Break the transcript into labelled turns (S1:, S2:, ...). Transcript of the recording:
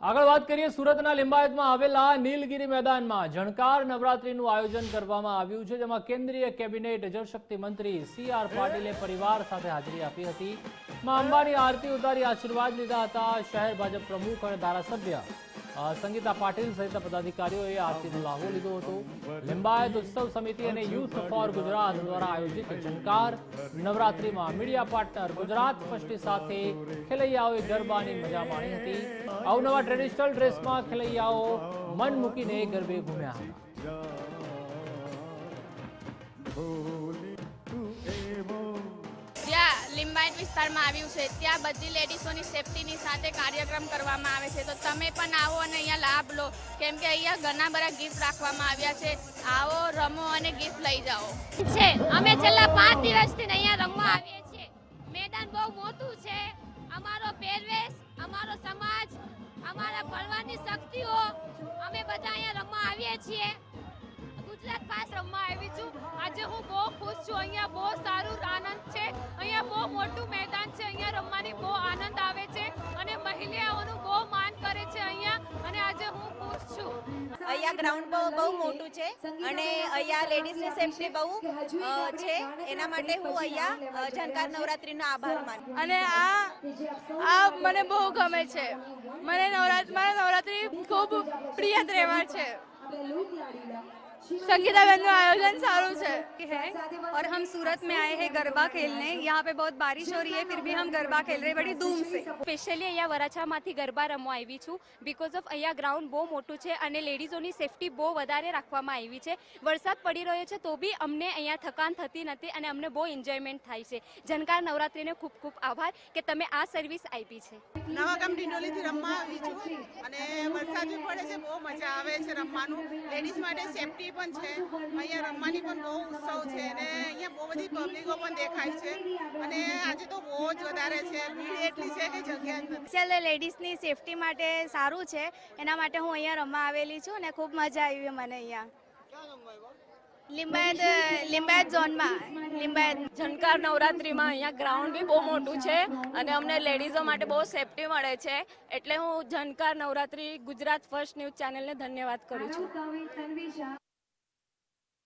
S1: આગળ વાત કરીએ સુરતના લિંબાયતમાં આવેલા નીલગિરી મેદાનમાં. જણકાર નવરાત્રીનું આયોજન કરવામાં આવ્યું છે, જેમાં કેન્દ્રીય કેબિનેટ જળશક્તિ મંત્રી સી આર પાટીલે પરિવાર સાથે હાજરી આપી હતી. માં અંબાની આરતી ઉતારી આશીર્વાદ લીધા હતા, શહેર ભાજપ પ્રમુખ અને ધારાસભ્ય. સંગીતા પાટીલ સહિતના પદાધિકારીઓએ આરતીનો લાહો લીધો હતો. લિંબાયત ઉત્સવ સમિતિ અને યુથ ફોર ગુજરાત દ્વારા આયોજિત ઝંકાર નવરાત્રીમાં મીડિયા પાર્ટનર ગુજરાત ફર્સ્ટની સાથે ખેલૈયાઓએ ગરબાની મજા માણી હતી. અવનવા ટ્રેડિશનલ ડ્રેસમાં ખેલૈયાઓ મન મૂકીને ગરબે ઘૂમ્યા હતા.
S2: લિંબાયત વિસ્તારમાં આવ્યું છે. ત્યાં બધી લેડીઝોની સેફટીની સાથે કાર્યક્રમ કરવામાં આવે છે. તો તમે પણ આવો અને અહીંયા લાભ લો. કેમ કે અહીંયા ઘણા બધા ગિફ્ટ રાખવામાં આવ્યા છે. આવો, રમો અને ગિફ્ટ લઈ જાઓ.
S3: છે. અમે છેલ્લા પાંચ દિવસથી અહીંયા રમવા આવીએ છીએ. મેદાન બહુ મોટું છે. અમારો પહેરવેશ, અમારો સમાજ, અમારા ભણવાની શક્તિઓ, અમે બધા અહીંયા રમવા આવીએ છીએ. ગુજરાત પાસ
S4: રમવા આવી છું. આજે હું બહુ ખુશ છું. અહીંયા બહુ સારું આનંદ છે. અહીંયા બહુ મોટું મેદાન છે. અહીંયા રમવાની બહુ આનંદ આવે છે અને મહિલાઓનું બહુ માન કરે છે અહીંયા અને આજે હું ખુશ છું.
S5: અહીંયા ગ્રાઉન્ડ બહુ મોટું છે અને અહીંયા લેડીઝની સેફટી બહુ છે. એના માટે હું અહીંયા જનકાર નવરાત્રીનો આભાર માનું
S2: અને આ આ મને બહુ ગમે છે. મને નવરાત્રી મારા નવરાત્રી ખૂબ પ્રિય તહેવાર છે. સંગીતાબેનનું આયોજન સારું છે
S6: है और हम सूरत में आए हैं गरबा खेलने यहाँ पे बहुत बारिश हो रही है फिर भी हम गरबा खेल रहे हैं बड़ी धूम से
S7: સ્પેશિયલી અહીંયા વરાછામાંથી ગરબા રમવા આવી છું બીકોઝ ઓફ અહીંયા ગ્રાઉન્ડ બહુ મોટું છે અને લેડીઝોની સેફટી બહુ વધારે રાખવામાં આવી છે વરસાદ પડી રહ્યો છે તો બી અમને અહીંયા થકાન થતી નથી અને અમને બહુ એન્જોયમેન્ટ થાય છે જનકાર નવરાત્રિને ખૂબ ખૂબ આભાર કે તમે આ સર્વિસ આપી છે
S8: નવાગામ ડિંડોલીથી રમવા આવી છું અને વરસાદ બી પડે છે બહુ મજા આવે છે રમવાનું લેડીઝ માટે સેફટી પણ છે. અહીંયા રમવાની પણ બહુ ઉત્સવ છે અને અહીંયા બહુ બધી પબ્લિકો પણ દેખાય છે. અને આજે તો બહુ જ વધારે છે. ભીડ એટલી છે કે જગ્યા
S6: સ્પેશિયલ લેડીઝની સેફટી માટે સારું છે. એના માટે હું અહીંયા રમવા આવેલી છું અને ખૂબ મજા આવી મને અહીંયા.
S2: લિંબાયત લિંબાયત ઝોનમાં. લિંબાયત.
S4: ઝંકાર નવરાત્રીમાં અહીંયા ગ્રાઉન્ડ બી બહુ મોટું છે અને અમને લેડીઝો માટે બહુ સેફટી મળે છે. એટલે હું ઝંકાર નવરાત્રી ગુજરાત ફર્સ્ટ ન્યૂઝ ચેનલને ધન્યવાદ કરું છું.